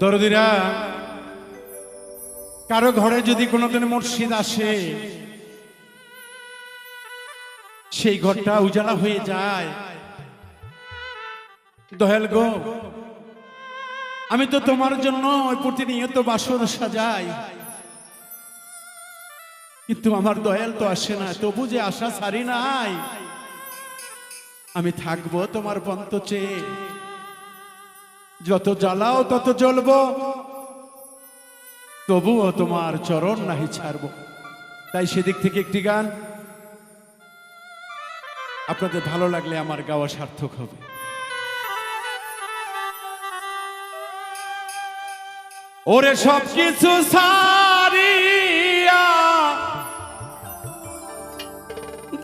দরদিরা, কারও ঘরে যদি কোনোদিন মসজিদ আসে, সেই ঘরটা উজালা হয়ে যায়। গো, আমি তো তোমার জন্য প্রতিনিয়ত বাসর সাজাই। কিন্তু আমার দয়াল তো আসে না, তবু যে আশা ছাড়ি নাই। আমি থাকব তোমার পন্ত চেয়ে যত জ্বালাও তত জ্বলবো। তবুও তোমার চরণ নাহি ছাড়বো। তাই সেদিক থেকে একটি গান। আপনাদের ভালো লাগলে আমার গাওয়া সার্থক হবে। ওরে সব কিছু সারিয়া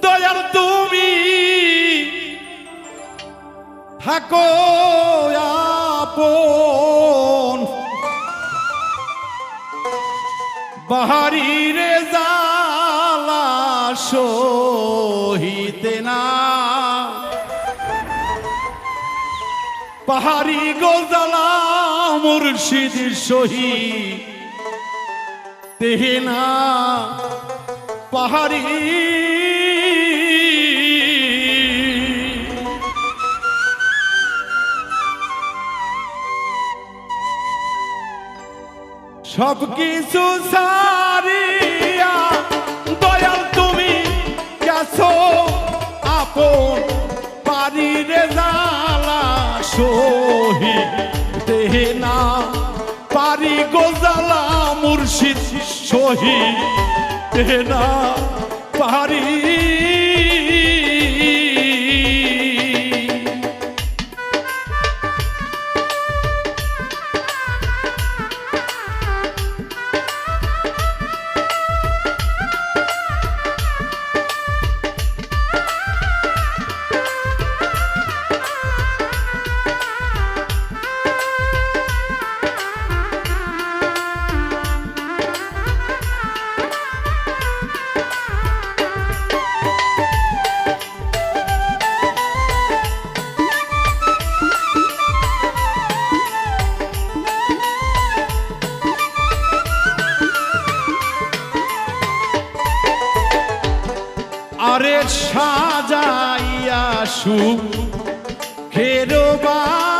দয়াল তুমি থাকো। আপন বাহারিরে জালা সহিতে না। পাহাড়ি গোজালা মুর্শিদ সহি তেহেনা পাহাড়ি সব কিছু সারিয়া, দয়াল তুমি গেছো আপন পারিরে জালা সহি দেনা পারি গোজালা মুর্শিদ সহি দেনা পারি সাজাইয়া সুখ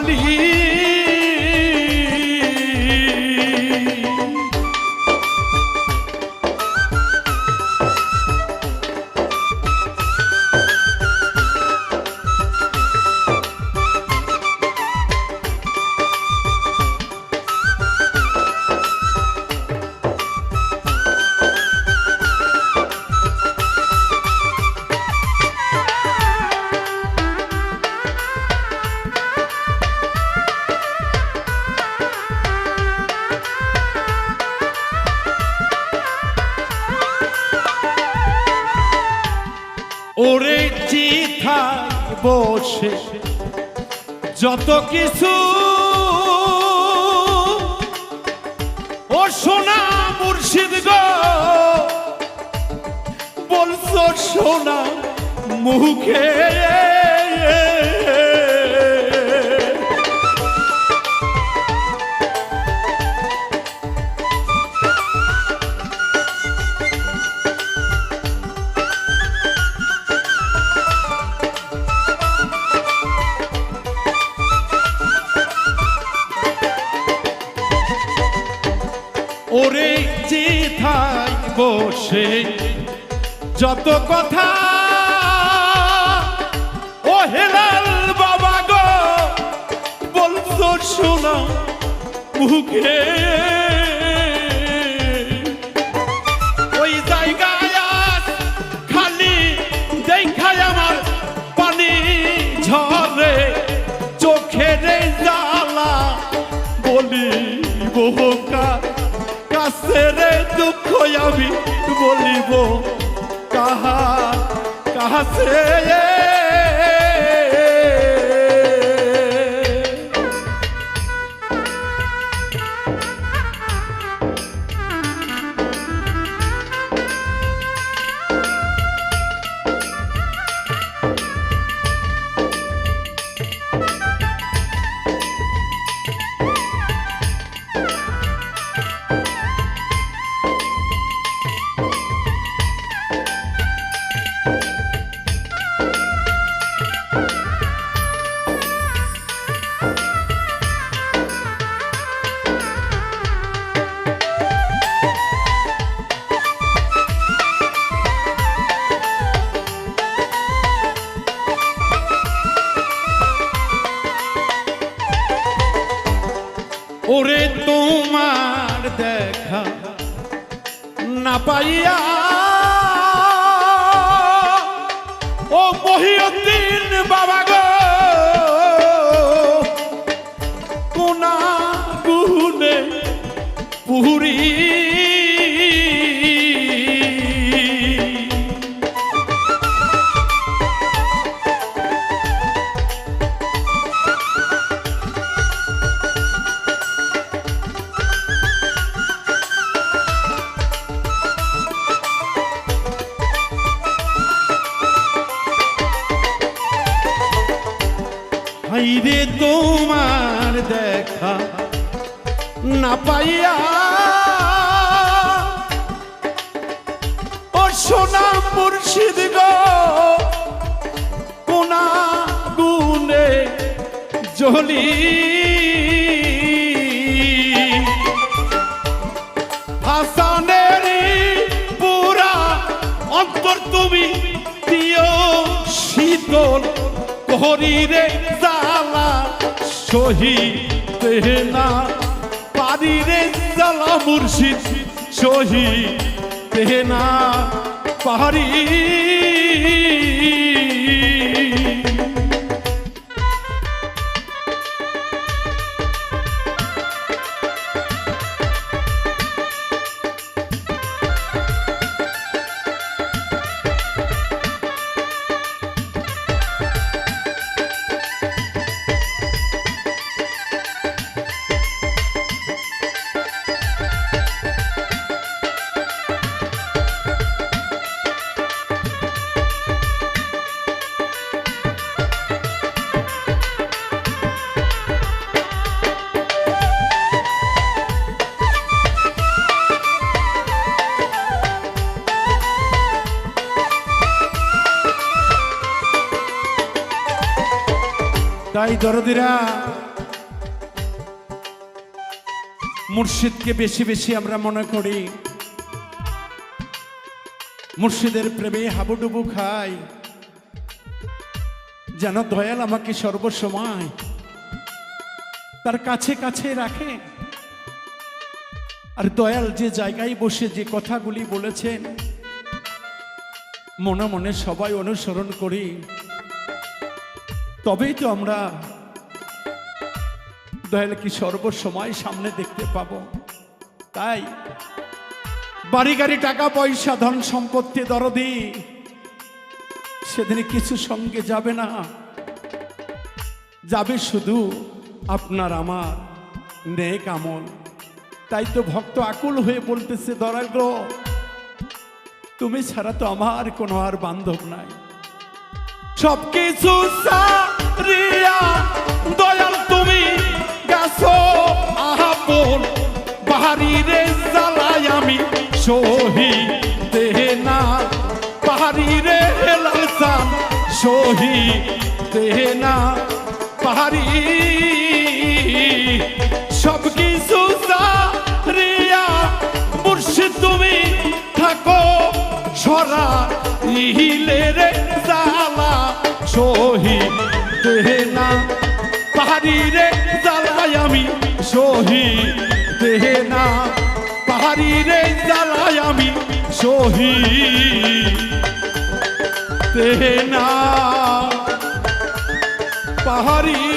খালি বসে। যত কিছু ও সোনা মুর্শিদ গো সোনা মুখে। বসে যত কথা। ও হেলাল বাবা গো, বলছো শোনা মুখে। ওই জায়গায় খালি দেখায় আমার পানি ঝরে, চোখের জ্বালা বলি বহুকা কাছে রে দুঃখ আমি বলিব কাহা কাছে না পাইয়া ও মহিউদ্দিন বাবা গো দেখা না পাইয়া। ও সোনা মুর্শিদ গো, কোনা গুনে জলি তুমি দিও শীতল করিরে জ্বালা শহীদ মুর্শিদ। শহীদ না পারি। তাই দরদিরা। মুর্শিদকে বেশি বেশি আমরা মনে করি। মুর্শিদের প্রেমে হাবুডুবু খাই। যেন দয়াল আমাকে সর্বসময় তার কাছে কাছে রাখে। আর দয়াল যে জায়গায় বসে যে কথাগুলি বলেছেন, মনে মনে সবাই অনুসরণ করি। তবেই তো আমরা, দয়াল কি সর্বসময় সামনে দেখতে পাব? তাই বাড়ি গাড়ি, টাকা পয়সা, ধন সম্পত্তি, দরদি, সেদিনে কিছু সঙ্গে যাবে না। যাবে শুধু আপনার আমার নেক আমল। তাই তো ভক্ত আকুল হয়ে বলতেছে দরাগ্র তুমি ছাড়া তো আমার কোনো আর বান্ধব নাই। সবকিছু প্রিয়া, দয়াল তুমি গেছো আহাপন। বাহারি রে জ্বালাই আমি সহি দেহে না। পাহাড়ি রে পাহাড়ি সব কিছু রিয়া মুর্শিদ তুমি থাকো সরা ইহিলে রে জালা সহি দেহে না, পাহাড়ি রে জ্বালায় আমি শহীদ। দেহে না, পাহাড়ি রে জ্বালায় আমি শহীদ। দেহে না, পাহাড়ি